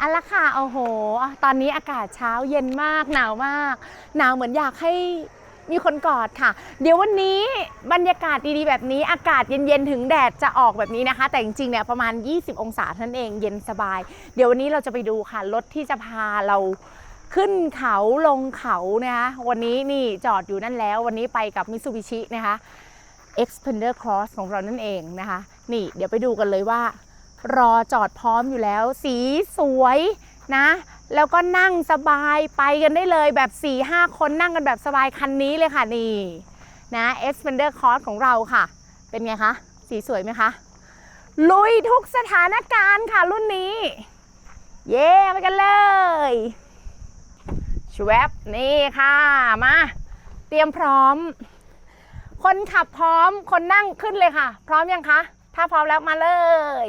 อันละค่ะโอ้โห ตอนนี้อากาศเช้าเย็นมากหนาวมาก หนาวเหมือนอยากให้มีคนกอดค่ะ เดี๋ยววันนี้บรรยากาศดีๆแบบนี้ อากาศเย็นๆ ถึงแดดจะออกแบบนี้นะคะ แต่จริงๆเนี่ยประมาณ 20 องศาท่านเองเย็นสบาย เดี๋ยววันนี้เราจะไปดูค่ะ รถที่จะพาเราขึ้นเขาลงเขานะคะวันนี้นี่จอดอยู่นั่นแล้ว วันนี้ไปกับ Mitsubishi นะคะ Xpander Cross ของเรานั่นเองนะคะ นี่เดี๋ยวไปดูกันเลยว่า รอจอดพร้อมอยู่แล้ว สีสวยนะ แล้วก็นั่งสบายไปกันได้เลยแบบ 4-5 คนนั่งกันแบบสบายคันนี้เลยค่ะนี่นะ Xpander Cross ของเราค่ะ เป็นไงคะ สีสวยไหมคะ ลุยทุกสถานการณ์ค่ะรุ่นนี้ เย้ไปกันเลยชวบนี่ค่ะ มา เตรียมพร้อม คนขับพร้อมคนนั่งขึ้นเลยค่ะ พร้อมยังคะ ถ้าพร้อมแล้วมาเลย